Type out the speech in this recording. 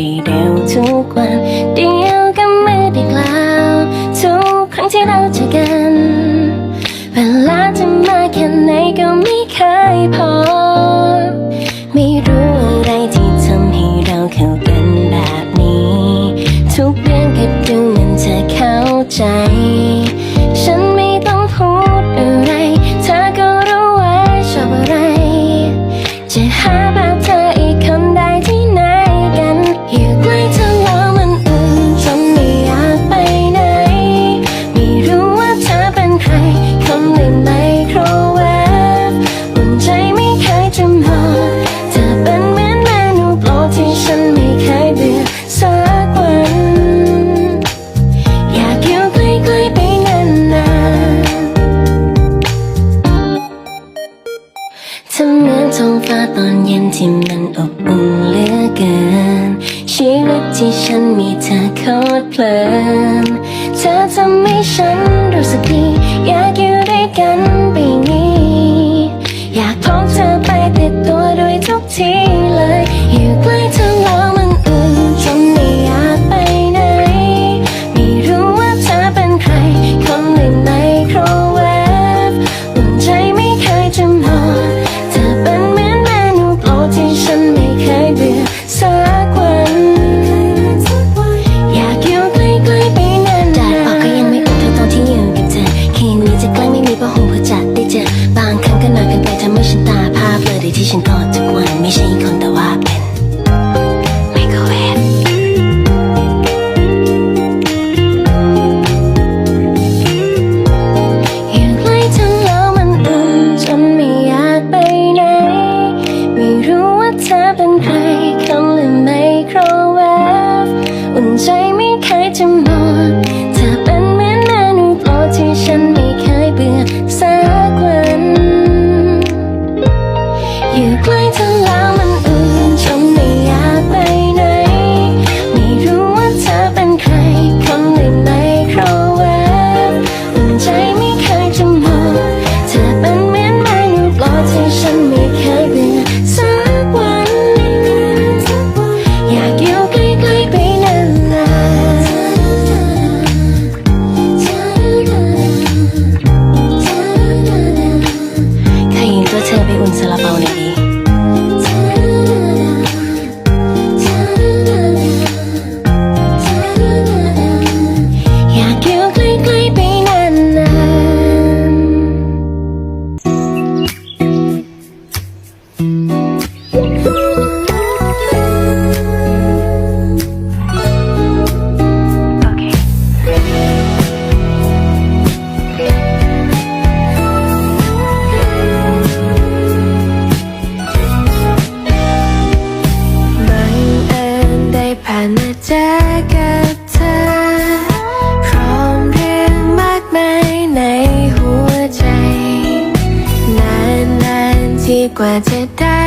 เด้เร็วทุกวันเดียวกับมือได้กล่าวทุกครั้งที่เราเจอกัน เวลาจะมาแค่ไหนก็ไม่เคยพอ ไม่รู้อะไรที่ทำให้เราเข้ากันแบบนี้ ทุกเรื่องก็ดูเหมือนจะเข้าใจ ฉันไม่ต้องพูดอะไร เธอก็รู้ว่าชอบอะไร จะหาแบบเธอ ทำเหมือนท้องฟ้าตอนเย็นที่มันอบอุ่นเหลือเกิน ชีวิตที่ฉันมีเธอโคตรเพลิน เธอทำให้ฉันรู้สึกดี อยากอยู่ด้วยกันไปนี้ อยากพกเธอไปติดตัวด้วยทุกที 瓦解大